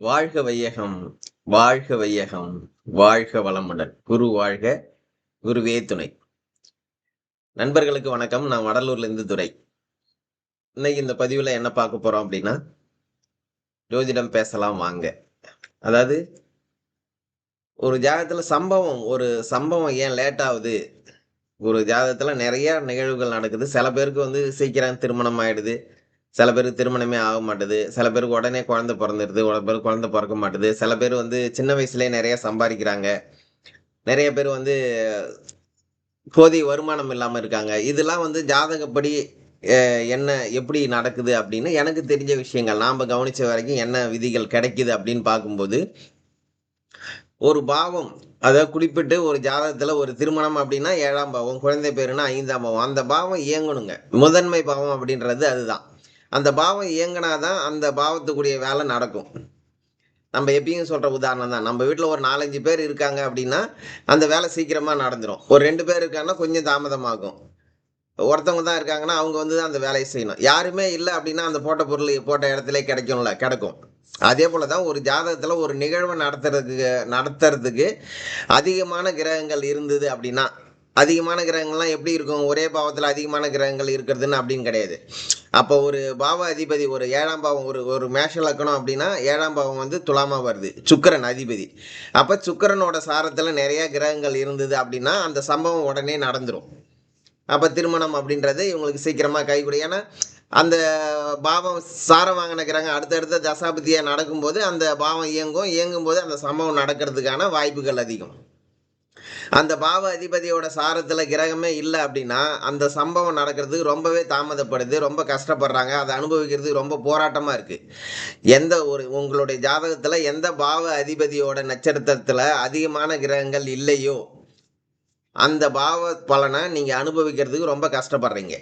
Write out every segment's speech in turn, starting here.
வாழ்க வையகம் வாழ்க வையகம் வாழ்க வளமுடன். குரு வாழ்க குருவே துணை. நண்பர்களுக்கு வணக்கம். நான் வடலூர்லேருந்து துறை இன்னைக்கு இந்த பதிவில் என்ன பார்க்க போகிறோம் அப்படின்னா ஜோதிடம் பேசலாம் வாங்க. அதாவது ஒரு ஜாதகத்தில் சம்பவம் ஒரு சம்பவம் ஏன் லேட் ஆகுது? ஒரு ஜாதகத்தில் நிறையா நிகழ்வுகள் நடக்குது. சில பேருக்கு வந்து சீக்கிரம் திருமணம் ஆயிடுது. சில பேர் திருமணமே ஆக மாட்டுது. சில பேருக்கு உடனே குழந்தை பிறந்துடுது ஒரு பேர் குழந்தை பிறக்க மாட்டுது. சில பேர் வந்து சின்ன வயசுலேயே நிறைய சம்பாதிக்கிறாங்க. நிறைய பேர் வந்து போதிய வருமானம் இல்லாமல் இருக்காங்க. இதெல்லாம் வந்து ஜாதகப்படி என்ன எப்படி நடக்குது அப்படின்னு எனக்கு தெரிஞ்ச விஷயங்கள். நாம் கவனித்த வரைக்கும் என்ன விதிகள் கிடைக்குது அப்படின்னு பார்க்கும்போது ஒரு பாவம் அதாவது குறிப்பிட்டு ஒரு ஜாதகத்தில் ஒரு திருமணம் அப்படின்னா ஏழாம் பாவம் குழந்தை பேருனா ஐந்தாம் பாவம். அந்த பாவம் இயங்கணுங்க. முதன்மை பாவம் அப்படின்றது அதுதான். அந்த பாவம் இயங்கினாதான் அந்த பாவத்துக்குரிய வேலை நடக்கும். நம்ம எப்பயும் சொல்கிற உதாரணம் தான். நம்ம வீட்டில் ஒரு நாலஞ்சு பேர் இருக்காங்க அப்படின்னா அந்த வேலை சீக்கிரமாக நடந்துடும் ஒரு ரெண்டு பேர் இருக்காங்கன்னா கொஞ்சம் தாமதமாகும். ஒருத்தவங்க தான் இருக்காங்கன்னா அவங்க வந்து தான் அந்த வேலையை செய்யணும். யாருமே இல்லை அப்படின்னா அந்த போட்ட பொருள் போட்ட இடத்துல கிடைக்கும்ல கிடைக்கும். அதே போல தான் ஒரு ஜாதகத்தில் ஒரு நிகழ்வை நடத்துறதுக்கு நடத்துறதுக்கு அதிகமான கிரகங்கள் இருந்தது அப்படின்னா அதிகமான கிரகங்கள்லாம் எப்படி இருக்கும்? ஒரே பாவத்தில் அதிகமான கிரகங்கள் இருக்கிறதுன்னு அப்படின்னு கிடையாது. அப்போ ஒரு பாவ அதிபதி ஒரு ஏழாம் பாவம் ஒரு ஒரு மேஷ லக்கணம் அப்படின்னா ஏழாம் பாவம் வந்து துலாமா வருது சுக்கிரன் அதிபதி. அப்போ சுக்கிரனோட சாரத்தில் நிறைய கிரகங்கள் இருந்தது அப்படின்னா அந்த சம்பவம் உடனே நடந்துடும் அப்போ திருமணம் அப்படின்றது இவங்களுக்கு சீக்கிரமாக கைகூடும். ஏன்னா அந்த பாவம் சாரம் வாங்கின கிரகம் அடுத்தடுத்த தசாபதியாக நடக்கும்போது அந்த பாவம் இயங்கும். இயங்கும் போது அந்த சம்பவம் நடக்கிறதுக்கான வாய்ப்புகள் அதிகம். அந்த பாவ அதிபதியோட சாரத்தில் கிரகமே இல்லை அப்படின்னா அந்த சம்பவம் நடக்கிறதுக்கு ரொம்பவே தாமதப்படுது ரொம்ப கஷ்டப்படுறாங்க அதை அனுபவிக்கிறதுக்கு ரொம்ப போராட்டமாக இருக்குது எந்த ஒரு உங்களுடைய ஜாதகத்தில் எந்த பாவ அதிபதியோட நட்சத்திரத்தில் அதிகமான கிரகங்கள் இல்லையோ அந்த பாவ பலனை நீங்கள் அனுபவிக்கிறதுக்கு ரொம்ப கஷ்டப்படுறீங்க.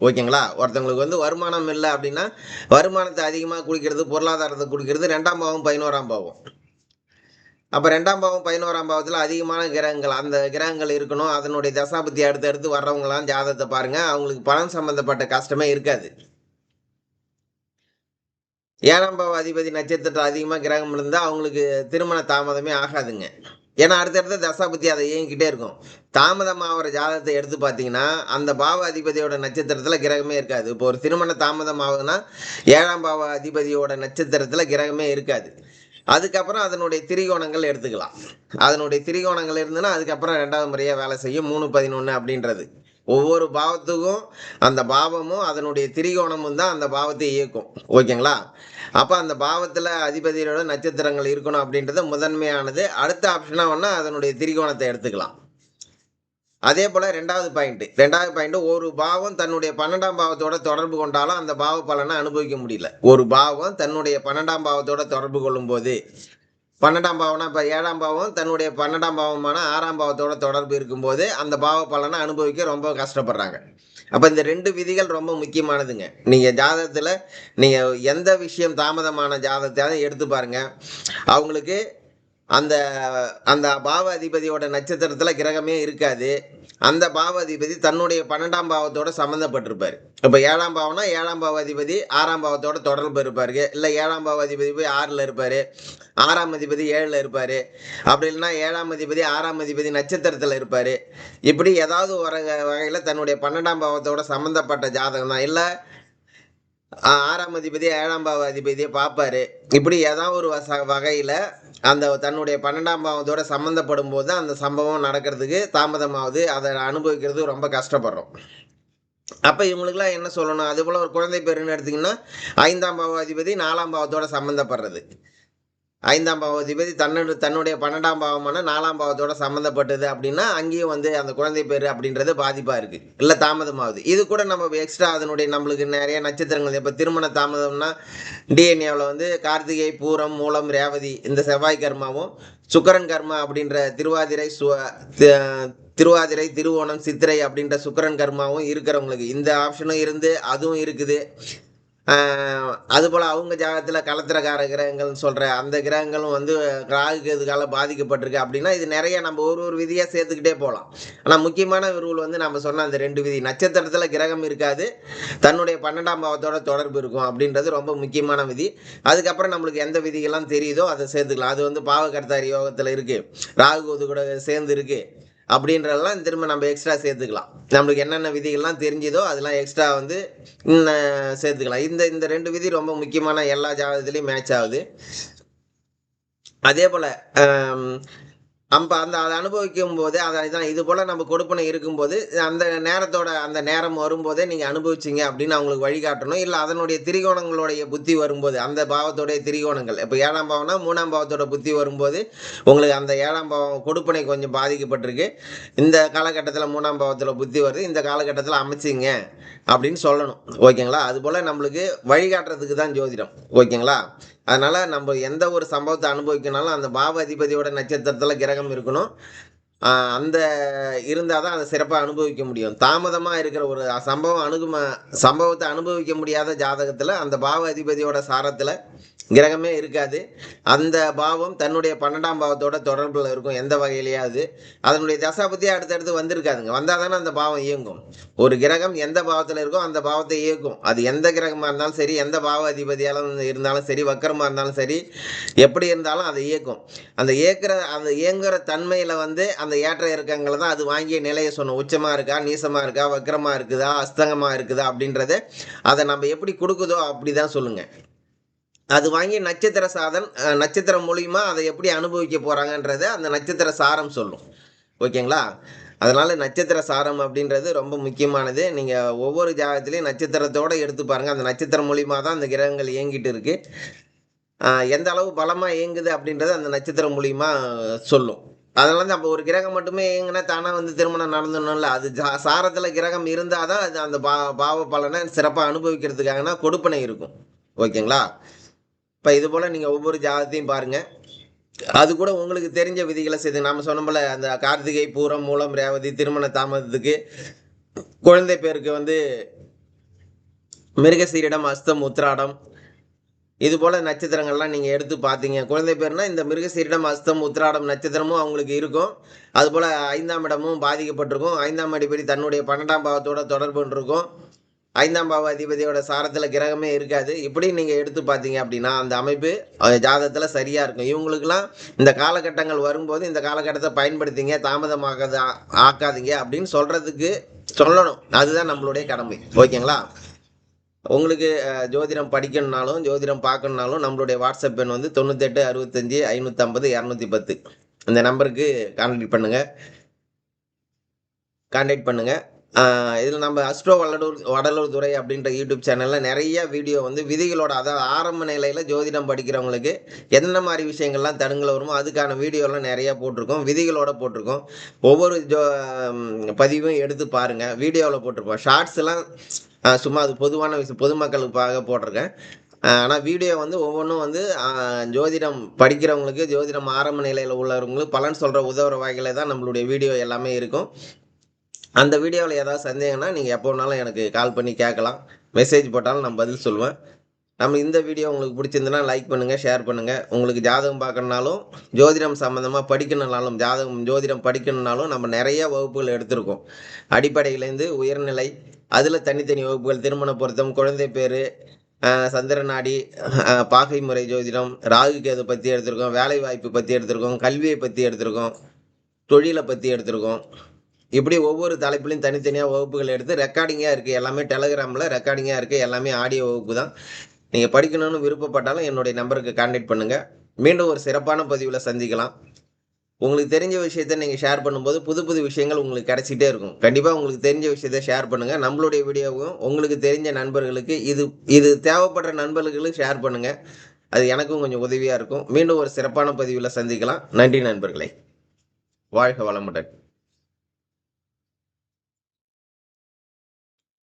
ஓகேங்களா? ஒருத்தவங்களுக்கு வந்து வருமானம் இல்லை அப்படின்னா வருமானத்தை அதிகமாக குடிக்கிறது பொருளாதாரத்தை குடிக்கிறது ரெண்டாம் பாவம் பதினோராம் பாவம். அப்போ ரெண்டாம் பாவம் பதினோராம் பாவத்தில் அதிகமான கிரகங்கள் அந்த கிரகங்கள் இருக்கணும். அதனுடைய தசாபத்தி அடுத்து அடுத்து வர்றவங்களாம் ஜாதகத்தை பாருங்க. அவங்களுக்கு பணம் சம்பந்தப்பட்ட கஷ்டமே இருக்காது. ஏழாம் பாவ அதிபதி நட்சத்திரத்தில் அதிகமாக கிரகம் இருந்தால் அவங்களுக்கு திருமண தாமதமே ஆகாதுங்க. ஏன்னா அடுத்தடுத்த தசாபத்தி அதை இயங்கிக்கிட்டே இருக்கும். தாமதமாகிற ஜாதகத்தை எடுத்து பார்த்தீங்கன்னா அந்த பாவ அதிபதியோட நட்சத்திரத்தில் கிரகமே இருக்காது. இப்போ ஒரு திருமண தாமதம் ஆகுதுன்னா ஏழாம் பாவ அதிபதியோட நட்சத்திரத்தில் கிரகமே இருக்காது. அதுக்கப்புறம் அதனுடைய திரிகோணங்கள் எடுத்துக்கலாம். அதனுடைய திரிகோணங்கள் இருந்ததுன்னா அதுக்கப்புறம் ரெண்டாவது முறையாக வேலை செய்யும். மூணு பதினொன்று அப்படின்றது. ஒவ்வொரு பாவத்துக்கும் அந்த பாவமும் அதனுடைய திரிகோணமும் தான் அந்த பாவத்தை இயக்கும். ஓகேங்களா? அப்போ அந்த பாவத்தில் அதிபதியோட நட்சத்திரங்கள் இருக்கணும் அப்படின்றது முதன்மையானது. அடுத்த ஆப்ஷனாக ஒன்றா அதனுடைய திரிகோணத்தை எடுத்துக்கலாம். அதே போல் ரெண்டாவது பாயிண்ட் ரெண்டாவது பாயிண்ட் ஒரு பாவம் தன்னுடைய பன்னெண்டாம் பாவத்தோட தொடர்பு கொண்டாலும் அந்த பாவ பலனை அனுபவிக்க முடியல. ஒரு பாவம் தன்னுடைய பன்னெண்டாம் பாவத்தோட தொடர்பு கொள்ளும்போது பன்னெண்டாம் பாவம்னா இப்போ ஏழாம் பாவம் தன்னுடைய பன்னெண்டாம் பாவமான ஆறாம் பாவத்தோட தொடர்பு இருக்கும்போது அந்த பாவ பலனை அனுபவிக்க ரொம்ப கஷ்டப்படுறாங்க. அப்போ இந்த ரெண்டு விதிகள் ரொம்ப முக்கியமானதுங்க. நீங்கள் ஜாதகத்தில் நீங்கள் எந்த விஷயம் தாமதமான ஜாதகத்தையாவது எடுத்து பாருங்க. அவங்களுக்கு அந்த அந்த பாவ அதிபதியோட நட்சத்திரத்தில் கிரகமே இருக்காது. அந்த பாவாதிபதி தன்னுடைய பன்னெண்டாம் பாவத்தோட சம்மந்தப்பட்டிருப்பார் இப்போ ஏழாம் பாவம்னா ஏழாம் பாவாதிபதி ஆறாம் பாவத்தோட தொடர்பு இருப்பார் இல்லை ஏழாம் பாவாதிபதி போய் ஆறில் இருப்பார் ஆறாம் அதிபதி ஏழில் இருப்பார். அப்படி இல்லைன்னா ஏழாம் அதிபதி ஆறாம் அதிபதி நட்சத்திரத்தில் இருப்பார். இப்படி ஏதாவது வர வகையில் தன்னுடைய பன்னெண்டாம் பாவத்தோட சம்மந்தப்பட்ட ஜாதகம் தான் இல்லை ஆறாம் அதிபதி ஏழாம் பாவ அதிபதியை பார்ப்பாரு. இப்படி ஏதாவது ஒரு வச வகையில் அந்த தன்னுடைய பன்னெண்டாம் பாவத்தோட சம்மந்தப்படும் போது அந்த சம்பவம் நடக்கிறதுக்கு தாமதமாகுது. அதை அனுபவிக்கிறது ரொம்ப கஷ்டப்படுறோம். அப்போ இவங்களுக்குலாம் என்ன சொல்லணும்? அது போல் ஒரு குழந்தை பேருன்னு எடுத்திங்கன்னா ஐந்தாம் பாவ அதிபதி நாலாம் பாவத்தோட சம்மந்தப்படுறது ஐந்தாம் பாவ தன்னோட தன்னுடைய பன்னெண்டாம் பாவமான நாலாம் பாவத்தோட சம்மந்தப்பட்டது அப்படின்னா அங்கேயும் வந்து அந்த குழந்தை பேர் அப்படின்றது பாதிப்பாக இருக்குது இல்லை தாமதமாகுது. இது கூட நம்ம எக்ஸ்ட்ரா அதனுடைய நம்மளுக்கு நிறைய நட்சத்திரங்கள். இப்போ திருமண தாமதம்னா டிஎன்ஏவில் வந்து கார்த்திகை பூரம் மூலம் ரேவதி இந்த செவ்வாய் கர்மாவும் சுக்கரன் கர்மா அப்படின்ற திருவாதிரை சு திருவாதிரை திருவோணம் சித்திரை அப்படின்ற சுக்கரன் கர்மாவும் இருக்கிறவங்களுக்கு இந்த ஆப்ஷனும் இருந்து அதுவும் இருக்குது. அதுபோல் அவங்க ஜாகத்தில் கலத்திரக்கார கிரகங்கள்னு சொல்கிற அந்த கிரகங்களும் வந்து ராகு கேதுக்கால பாதிக்கப்பட்டிருக்கு. அப்படின்னா இது நிறைய நம்ம ஒரு ஒரு விதியாக சேர்த்துக்கிட்டே போகலாம் ஆனால் முக்கியமான ரூல் வந்து நம்ம சொன்ன அந்த ரெண்டு விதி. நட்சத்திரத்தில் கிரகம் இருக்காது. தன்னுடைய பன்னெண்டாம் பாவத்தோட தொடர்பு இருக்கும் அப்படின்றது ரொம்ப முக்கியமான விதி. அதுக்கப்புறம் நம்மளுக்கு எந்த விதிகள்லாம் தெரியுதோ அதை சேர்த்துக்கலாம். அது வந்து பாவகர்த்தாரி யோகத்தில் இருக்குது ராகு கேது கூட சேர்ந்து இருக்குது அப்படின்றதெல்லாம் திரும்ப நம்ம எக்ஸ்ட்ரா சேர்த்துக்கலாம். நம்மளுக்கு என்னென்ன விதிகள்லாம் தெரிஞ்சுதோ அதெல்லாம் எக்ஸ்ட்ரா வந்து சேர்த்துக்கலாம். இந்த இந்த ரெண்டு விதி ரொம்ப முக்கியமான எல்லா ஜாதகத்துலேயும் மேட்ச் ஆகுது. அதே போல் நம்ம அந்த அதை அனுபவிக்கும் போதே அதை தான் இது போல் நம்ம கொடுப்பனை இருக்கும்போது அந்த நேரத்தோட அந்த நேரம் வரும்போதே நீங்கள் அனுபவிச்சிங்க அப்படின்னு அவங்களுக்கு வழிகாட்டணும். இல்லை அதனுடைய திரிகோணங்களுடைய புத்தி வரும்போது அந்த பாவத்தோடைய திரிகோணங்கள். இப்போ ஏழாம் பாவம்னா மூணாம் பாவத்தோட புத்தி வரும்போது உங்களுக்கு அந்த ஏழாம் பாவம் கொடுப்பனை கொஞ்சம் பாதிக்கப்பட்டிருக்கு. இந்த காலகட்டத்தில் மூணாம் பாவத்தில் புத்தி வருது. இந்த காலகட்டத்தில் அமைச்சிங்க அப்படின்னு சொல்லணும். ஓகேங்களா? அதுபோல் நம்மளுக்கு வழிகாட்டுறதுக்கு தான் ஜோதிடம். ஓகேங்களா? அதனால் நம்ம எந்த ஒரு சம்பவத்தை அனுபவிக்கனாலும் அந்த பாவ அதிபதியோட நட்சத்திரத்தில் கிரகம் இருக்கணும். அந்த இருந்தால் தான் அதை சிறப்பாக அனுபவிக்க முடியும். தாமதமாக இருக்கிற ஒரு சம்பவம் அணுகும சம்பவத்தை அனுபவிக்க முடியாத ஜாதகத்தில் அந்த பாவ அதிபதியோட சாரத்தில் கிரகமே இருக்காது. அந்த பாவம் தன்னுடைய பன்னெண்டாம் பாவத்தோட தொடர்பில் இருக்கும் எந்த வகையிலேயாவது. அதனுடைய தசாபத்தியே அடுத்தடுத்து வந்திருக்காதுங்க. வந்தால் தானே அந்த பாவம் இயங்கும். ஒரு கிரகம் எந்த பாவத்தில் இருக்கோ அந்த பாவத்தை இயக்கும். அது எந்த கிரகமாக இருந்தாலும் சரி எந்த பாவ அதிபதியாலும் இருந்தாலும் சரி வக்கரமாக இருந்தாலும் சரி எப்படி இருந்தாலும் அதை இயக்கும். அந்த இயக்கிற அந்த இயங்குற தன்மையில் வந்து அந்த ஏற்ற இறக்கங்களை தான் அது வாங்கிய நிலையை சொன்னோம். உச்சமாக இருக்கா நீசமாக இருக்கா வக்கரமாக இருக்குதா அஸ்தங்கமாக இருக்குதா அப்படின்றத அதை நம்ம எப்படி கொடுக்குதோ அப்படி தான் சொல்லுங்கள் அது வாங்கி நட்சத்திர சாதன் நட்சத்திரம் மூலிமா அதை எப்படி அனுபவிக்க போகிறாங்கன்றத அந்த நட்சத்திர சாரம் சொல்லும். ஓகேங்களா? அதனால் நட்சத்திர சாரம் அப்படின்றது ரொம்ப முக்கியமானது. நீங்கள் ஒவ்வொரு ஜாதகத்திலையும் நட்சத்திரத்தோடு எடுத்து பாருங்கள் அந்த நட்சத்திரம் மூலியமாக தான் அந்த கிரகங்கள் இயங்கிட்டு இருக்குது எந்த அளவு பலமாக இயங்குது அப்படின்றது அந்த நட்சத்திரம் மூலிமா சொல்லும். அதெல்லாம் அப்போ ஒரு கிரகம் மட்டுமே எங்கன்னா தானாக வந்து திருமணம் நடந்தணும்ல அது ஜா- சாரத்தில் கிரகம் இருந்தால் தான் அது அந்த பா பாவ பலனை சிறப்பாக அனுபவிக்கிறதுக்காகனா கொடுப்பனை இருக்கும். ஓகேங்களா? இப்போ இது போல் நீங்கள் ஒவ்வொரு ஜாதத்தையும் பாருங்கள் அது கூட உங்களுக்கு தெரிஞ்ச விதிகளை செய்து நாம சொன்னோம்ல அந்த கார்த்திகை பூரம் மூலம் ரேவதி திருமண தாமதத்துக்கு குழந்தை பேருக்கு வந்து மிருகசீரிடம் அஸ்தம் உத்ராடம் இது போல நட்சத்திரங்கள்லாம் நீங்கள் எடுத்து பார்த்தீங்க. குழந்தை பேர்னா இந்த மிருகசீரிடம் அஸ்தம் உத்திராடம் நட்சத்திரமும் அவங்களுக்கு இருக்கும். அதுபோல் ஐந்தாம் இடமும் பாதிக்கப்பட்டிருக்கும். ஐந்தாம் அடிப்படி தன்னுடைய பன்னெண்டாம் பாவத்தோட தொடர்பு இருக்கும் ஐந்தாம் பாவ அதிபதியோட சாரத்தில் கிரகமே இருக்காது. இப்படி நீங்கள் எடுத்து பார்த்தீங்க அப்படின்னா அந்த அமைப்பு ஜாதகத்தில் சரியாக இருக்கும். இவங்களுக்கெல்லாம் இந்த காலகட்டங்கள் வரும்போது இந்த காலகட்டத்தை பயன்படுத்திங்க தாமதமாக ஆக்காதீங்க அப்படின்னு சொல்கிறதுக்கு சொல்லணும். அதுதான் நம்மளுடைய கடமை. ஓகேங்களா? உங்களுக்கு ஜோதிடம் படிக்கணும்னாலும் ஜோதிடம் பார்க்கணுனாலும் நம்மளுடைய வாட்ஸ்அப் எண் வந்து தொண்ணூத்தெட்டு அறுபத்தஞ்சி ஐநூற்றம்பது இரநூத்தி பத்து இந்த நம்பருக்கு கான்டாக்ட் பண்ணுங்கள் கான்டாக்ட் பண்ணுங்கள் இதில் நம்ம அஸ்ட்ரோ வடலூர் வடலூர் துறை அப்படின்ற யூடியூப் சேனலில் நிறைய வீடியோ வந்து விதிகளோட அதாவது ஆரம்ப நிலையில் ஜோதிடம் படிக்கிறவங்களுக்கு என்ன மாதிரி விஷயங்கள்லாம் தடுங்கல வருமோ அதுக்கான வீடியோலாம் நிறையா போட்டிருக்கோம். விதிகளோட போட்டிருக்கோம். ஒவ்வொரு ஜோ பதிவும் எடுத்து பாருங்கள் வீடியோவில் போட்டிருப்போம். ஷார்ட்ஸ்லாம் சும்மா அது பொதுவான விஷயம் பொதுமக்களுக்காக போட்டிருக்கேன். ஆனால் வீடியோ வந்து ஒவ்வொன்றும் வந்து ஜோதிடம் படிக்கிறவங்களுக்கு ஜோதிடம் ஆரம்ப நிலையில் உள்ளவங்களுக்கு பலன் சொல்கிற உதவுற வகையில் தான் நம்மளுடைய வீடியோ எல்லாமே இருக்கும். அந்த வீடியோவில் ஏதாவது சந்தேகம்னா நீங்கள் எப்போ வேணாலும் எனக்கு கால் பண்ணி கேட்கலாம். மெசேஜ் போட்டாலும் நான் பதில் சொல்லுவேன். நம்ம இந்த வீடியோ உங்களுக்கு பிடிச்சிருந்துன்னா லைக் பண்ணுங்கள் ஷேர் பண்ணுங்கள் உங்களுக்கு ஜாதகம் பார்க்கணுனாலும் ஜோதிடம் சம்மந்தமாக படிக்கணுனாலும் ஜாதகம் ஜோதிடம் படிக்கணுனாலும் நம்ம நிறைய வகுப்புகள் எடுத்திருக்கோம். அடிப்படையிலேருந்து உயர்நிலை அதில் தனித்தனி வகுப்புகள் திருமண பொருத்தம் குழந்தை பேர் சந்திரநாடி பாகை முறை ஜோதிடம் ராகு கேது பற்றி எடுத்திருக்கோம் வேலை வாய்ப்பு பற்றி எடுத்திருக்கோம் கல்வியை பற்றி எடுத்திருக்கோம் தொழிலை பற்றி எடுத்திருக்கோம். இப்படி ஒவ்வொரு தலைப்புலையும் தனித்தனியாக வகுப்புகள் எடுத்து ரெக்கார்டிங்காக இருக்குது எல்லாமே டெலகிராமில் ரெக்கார்டிங்காக இருக்குது எல்லாமே ஆடியோ வகுப்பு தான். நீங்கள் படிக்கணும்னு விருப்பப்பட்டாலும் என்னுடைய நம்பருக்கு கான்டாக்ட் பண்ணுங்கள் மீண்டும் ஒரு சிறப்பான பதிவில் சந்திக்கலாம். உங்களுக்கு தெரிஞ்ச விஷயத்த நீங்கள் ஷேர் பண்ணும்போது புது புது விஷயங்கள் உங்களுக்கு கிடைச்சிட்டே இருக்கும். கண்டிப்பாக உங்களுக்கு தெரிஞ்ச விஷயத்த ஷேர் பண்ணுங்கள் நம்மளுடைய வீடியோவும் உங்களுக்கு தெரிஞ்ச நண்பர்களுக்கு இது இது தேவைப்படுற நண்பர்களுக்கு ஷேர் பண்ணுங்கள் அது எனக்கும் கொஞ்சம் உதவியாக இருக்கும். மீண்டும் ஒரு சிறப்பான பதிவில் சந்திக்கலாம். நன்றி நண்பர்களே. வாழ்க வளமுடன்.